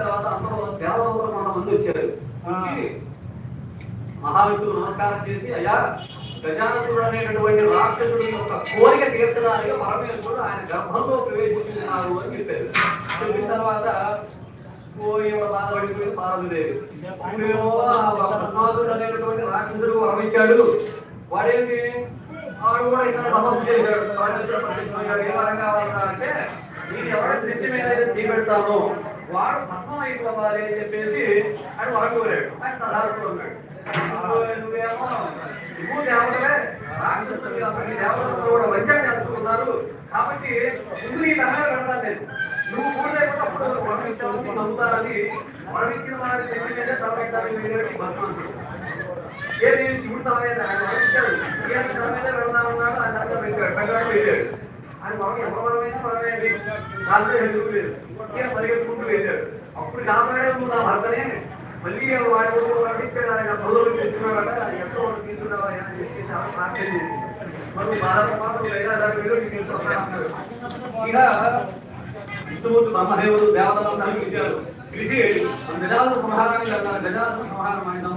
తర్వాత అందరూ దేవతలు కొంతమంది వచ్చారు. వచ్చి మహావిష్ణువు నమస్కారం చేసి అయ్యా గజానసుడు అనేటటువంటి రాక్షసుడి యొక్క కోరిక తీర్చడానికి పరమేశ్వరుడు ఆయన గర్భంలో ప్రవేశించినారు అని చెప్పారు. చెప్పిన తర్వాత పద్మాసుడు అనేటటువంటి రాక్షసుడు వరమిచ్చాడు. వాడేంటి? వాడు కూడా ఇక్కడ తపస్సు చేశాడు. ఏ వరం అంటే నేను ఎవరైతే నెత్తి మీద చేపెడతానో వాడు భస్మం అయిపోవాలి అని చెప్పేసి ఆయన వరం ఆయన తదారులో నువ్వేమో నువ్వు దేవతలే రాక్షసులు కాబట్టి దేవతలు కూడా వంచన చేస్తున్నారు కాబట్టి ముందు నీ తరగా పెడతాను నేను నువ్వు పూర్తయిపోతే అప్పుడు వరం నీకు నమ్ముతారని వరం ఇచ్చిన వారి శక్తి మీద తలపెట్టాలని ఏది? శివుడు తల మీద ఆయన వరం ఇచ్చాడు ఆయన తల మీద పెట్టాడు పెట్టాడు వెళ్ళాడు ఆయన వరం ఎవరి వరమైనా వరమేది ఎందుకు లేదు? పరిగెత్తుకుంటూ వెళ్ళాడు. అప్పుడు నా నువ్వు నా భర్తనే మళ్ళీ వాడు పంపించాడు ఆయన పొదలు తెచ్చుకున్నాడట ఎంతో తీసుకున్నావా అని చెప్పి ప్రార్థన చేసింది మరి భారత మాత్రం లేదా దాని మీద బ్రహ్మదేవుడు దేవతలు కలిగించారు పిలిచి గజాల సంహారాన్ని గజాల సంహారం. ఆయన